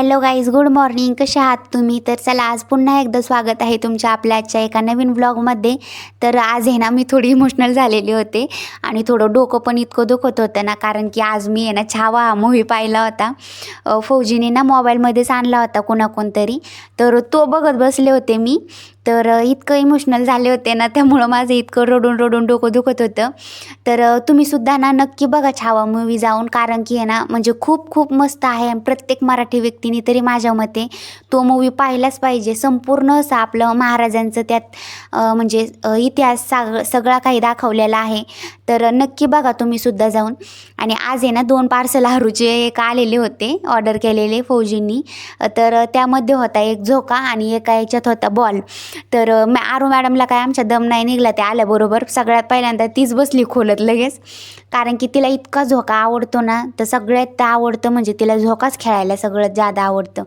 Hello guys good morning कसे आहात तुम्ही? तर चला आज पुन्हा एकदा स्वागत आहे तुमच्या आपल्या आजच्या एका नवीन ब्लॉगमध्ये तर आज आहे ना मी थोडी इमोशनल झालेली होते आणि थोडं डोकं पण इतकं दुखत होतं ना कारण की आज मी आहे ना छावा हा मूवी पाहिला होता. फौजीने ना मोबाईलमध्येच आणला होता कोणाकोणतरी. तर तो बघत बसले होते मी. तर इतकं इमोशनल झाले होते ना त्यामुळं माझं इतकं रडून रडून डोकं दुखत होतं. तर तुम्ही सुद्धा ना नक्की बघा छावा मूवी जाऊन कारण की आहे ना म्हणजे खूप खूप मस्त आहे आणि प्रत्येक मराठी व्यक्तीने तरी माझ्या मते तो मूवी पाहिलाच पाहिजे. संपूर्ण असं आपलं महाराजांचं त्यात म्हणजे इतिहास साग सगळा काही दाखवलेला आहे. तर नक्की बघा तुम्ही सुद्धा जाऊन. आणि आज आहे ना दोन पार्सल हारूचे एक आलेले होते ऑर्डर केलेले फौजींनी. तर त्यामध्ये होता एक झोका आणि एका याच्यात होता बॉल तर मॅ आरू मॅडमला काय आमच्या दम नाही निघला ते आल्याबरोबर सगळ्यात पहिल्यांदा तीच बसली खोलत लगेच. कारण की तिला इतका झोका आवडतो ना तर सगळ्यात आवडतं म्हणजे तिला झोकाच खेळायला सगळ्यात जादा आवडतं.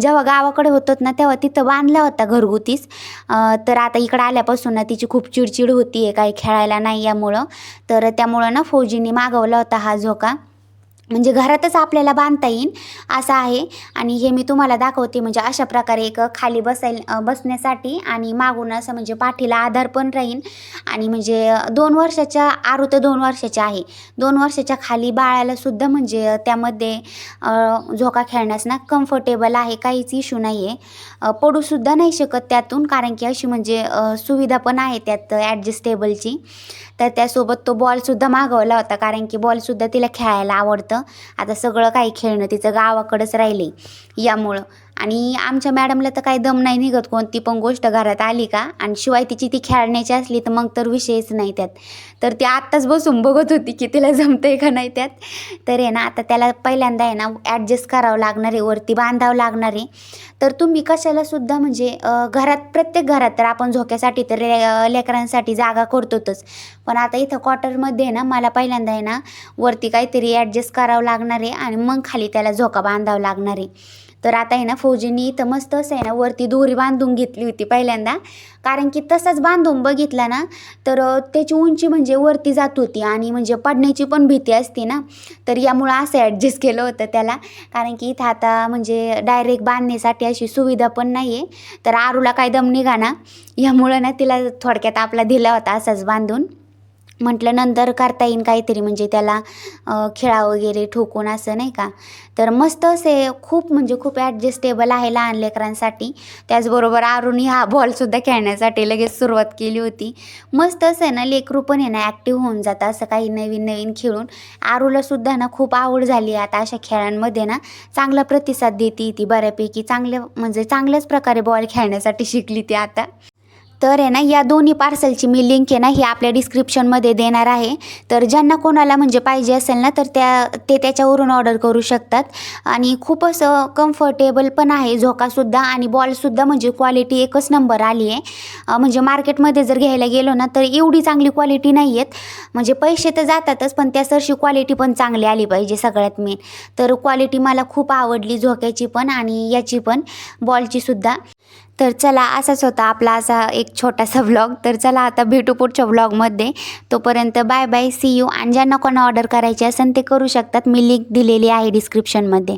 जेव्हा गावाकडे होतं ना तेव्हा तिथं बांधला होता घरगुतीच. तर आता इकडं आल्यापासून ना तिची खूप चिडचिड होती आहे काही खेळायला नाही यामुळं. तर त्यामुळं ना फौजींनी मागवला होता हा झोका. म्हणजे घरातच आपल्याला बांधता येईल असं आहे. आणि हे मी तुम्हाला दाखवते म्हणजे अशा प्रकारे एक खाली बसायला बसण्यासाठी आणि मागून असं म्हणजे पाठीला आधार पण राहील. आणि म्हणजे दोन वर्षाच्या आरू तर दोन वर्षाच्या आहे. दोन वर्षाच्या खाली बाळालासुद्धा म्हणजे त्यामध्ये झोका खेळण्यास ना कम्फर्टेबल आहे काहीच इश्यू नाही आहे पडूसुद्धा नाही शकत त्यातून कारण की अशी म्हणजे सुविधा पण आहे त्यात ॲडजस्टेबलची तर त्यासोबत तो बॉलसुद्धा मागवला होता कारण की बॉलसुद्धा तिला खेळायला आवडतं. आता सगळं काही खेळणं तिचं गावाकडंच राहिले यामुळं. आणि आमच्या मॅडमला तर काही दम नाही निघत कोणती पण गोष्ट घरात आली का. आणि शिवाय तिची ती खेळण्याची असली तर मग तर विषयच नाही त्यात. तर ती आत्ताच बसून बघत होती की तिला जमतंय का नाही त्यात. तर आहे ना आता त्याला पहिल्यांदा आहे ना ॲडजस्ट करावं लागणार आहे वरती बांधावं लागणार आहे. तर तुम्ही कशाला सुद्धा म्हणजे घरात प्रत्येक घरात तर आपण झोक्यासाठी तर ले लेकरांसाठी जागा करतोच पण आता इथं क्वार्टरमध्ये आहे ना मला पहिल्यांदा आहे ना वरती काहीतरी ॲडजस्ट करावं लागणार आहे आणि मग खाली त्याला झोका बांधावं लागणार आहे. तर आता आहे ना फौजींनी इथं मस्त असं आहे ना वरती दोरी बांधून घेतली होती पहिल्यांदा. कारण की तसंच बांधून बघितला ना तर त्याची उंची म्हणजे वरती जात होती आणि म्हणजे पडण्याची पण भीती असते ना. तर यामुळं असं ॲडजस्ट केलं होतं त्याला. कारण की इथं आता म्हणजे डायरेक्ट बांधण्यासाठी अशी सुविधा पण नाही आहे तर आरूला काय दम निघा ना यामुळं ना तिला थोडक्यात आपला दिला होता असाच बांधून. म्हटलं नंतर करता येईन काहीतरी म्हणजे त्याला खेळा वगैरे ठोकून असं नाही का? तर मस्त असे खूप म्हणजे खूप ॲडजस्टेबल आहे लहान लेकरांसाठी. त्याचबरोबर आरुनी हा बॉलसुद्धा खेळण्यासाठी लगेच सुरुवात केली होती. मस्त असं आहे ना लेकरू पण आहे ना ॲक्टिव्ह होऊन जातं असं काही नवीन नवीन खेळून. आरूला सुद्धा ना खूप आवड झाली आहे आता अशा खेळांमध्ये ना. चांगला प्रतिसाद देते ती बऱ्यापैकी. चांगल्या म्हणजे चांगल्याच प्रकारे बॉल खेळण्यासाठी शिकली ती आता. तर आहे ना या दोन्ही पार्सलची मी लिंक आहे ना ही आपल्या डिस्क्रिप्शनमध्ये देणार आहे. तर ज्यांना कोणाला म्हणजे पाहिजे असेल ना तर त्या ते त्याच्यावरून ऑर्डर करू शकतात. आणि खूप असं कम्फर्टेबल पण आहे झोकासुद्धा आणि बॉलसुद्धा म्हणजे क्वालिटी एकच नंबर आली आहे. म्हणजे मार्केटमध्ये जर घ्यायला गेलो ना तर एवढी चांगली क्वालिटी नाही आहेत म्हणजे पैसे तर जातातच पण त्या सरशी क्वालिटी पण चांगली आली पाहिजे सगळ्यात मेन तर क्वालिटी मला खूप आवडली झोक्याची पण आणि याची पण बॉलचीसुद्धा तर चला असाच होता आपला असा एक छोटासा व्लॉग तर चला आता भेटू पुढच्या व्लॉगमध्ये तोपर्यंत बाय बाय सी यू आणि ज्यांना कोणा ऑर्डर करायची असेल ते करू शकतात. मी लिंक दिलेली आहे डिस्क्रिप्शनमध्ये